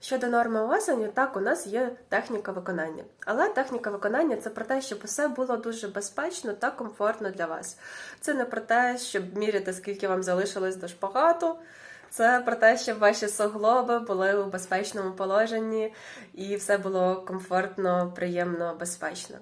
Щодо норми осені, так у нас є техніка виконання. Але техніка виконання це про те, щоб усе було дуже безпечно та комфортно для вас. Це не про те, щоб міряти, скільки вам залишилось до шпагату. Це про те, щоб ваші суглоби були у безпечному положенні і все було комфортно, приємно, безпечно.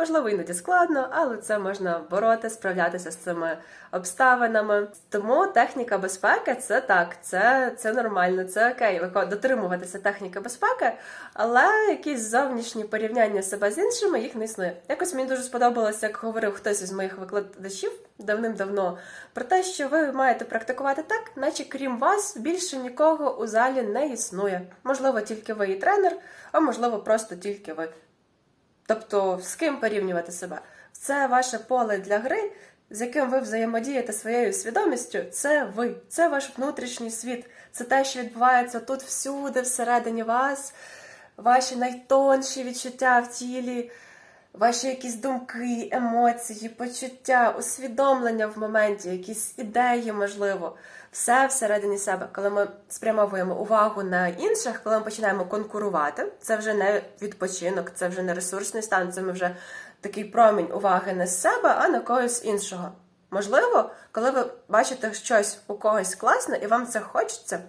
Можливо, іноді складно, але це можна бороти, справлятися з цими обставинами. Тому техніка безпеки це так, це, це нормально, це окей, дотримуватися техніки безпеки, але якісь зовнішні порівняння себе з іншими їх не існує. Якось мені дуже сподобалося, як говорив хтось із моїх викладачів давним-давно, про те, що ви маєте практикувати так, наче крім вас більше нікого у залі не існує. Можливо, тільки ви і тренер, а можливо, просто тільки ви. Тобто, з ким порівнювати себе? Це ваше поле для гри, з яким ви взаємодієте своєю свідомістю. Це ви, це ваш внутрішній світ, це те, що відбувається тут всюди, всередині вас, ваші найтонші відчуття в тілі, ваші якісь думки, емоції, почуття, усвідомлення в моменті, якісь ідеї, можливо. Все всередині себе, коли ми спрямовуємо увагу на інших, коли ми починаємо конкурувати, це вже не відпочинок, це вже не ресурсний стан, це ми вже такий промінь уваги не з себе, а на когось іншого. Можливо, коли ви бачите щось у когось класне і вам це хочеться,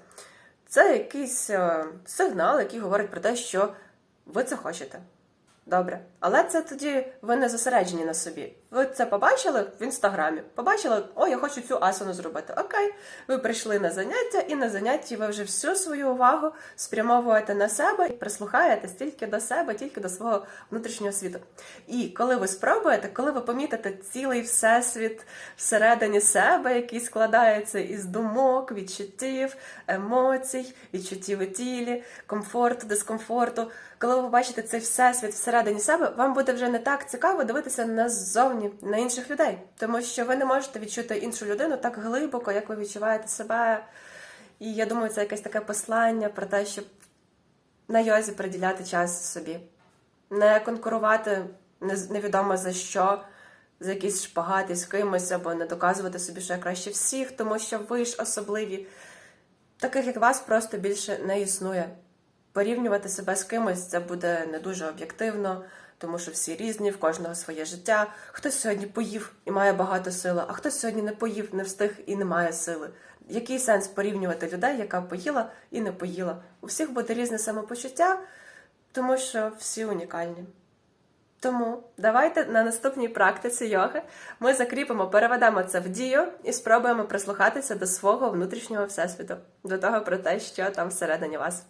це якийсь е, сигнал, який говорить про те, що ви це хочете. Добре, але це тоді ви не зосереджені на собі. Ви це побачили в інстаграмі. Побачили, о, я хочу цю асану зробити. Окей, ви прийшли на заняття, і на занятті ви вже всю свою увагу спрямовуєте на себе і прислухаєтесь тільки до себе, тільки до свого внутрішнього світу. І коли ви спробуєте, коли ви помітите цілий всесвіт всередині себе, який складається із думок, відчуттів, емоцій, відчуттів у тілі, комфорту, дискомфорту. Коли ви побачите цей всесвіт всередині себе, вам буде вже не так цікаво дивитися назовні на інших людей, тому що ви не можете відчути іншу людину так глибоко, як ви відчуваєте себе. І я думаю, це якесь таке послання про те, щоб на йозі приділяти час собі, не конкурувати невідомо за що, за якісь шпагати з кимось, або не доказувати собі, що я краще всіх, тому що ви ж особливі. Таких як вас просто більше не існує. Порівнювати себе з кимось це буде не дуже об'єктивно, тому що всі різні, в кожного своє життя. Хтось сьогодні поїв і має багато сили, а хтось сьогодні не поїв, не встиг і не має сили. Який сенс порівнювати людей, яка поїла і не поїла? У всіх буде різне самопочуття, тому що всі унікальні. Тому давайте на наступній практиці йоги ми закріпимо, переведемо це в дію і спробуємо прислухатися до свого внутрішнього всесвіту, до того про те, що там всередині вас.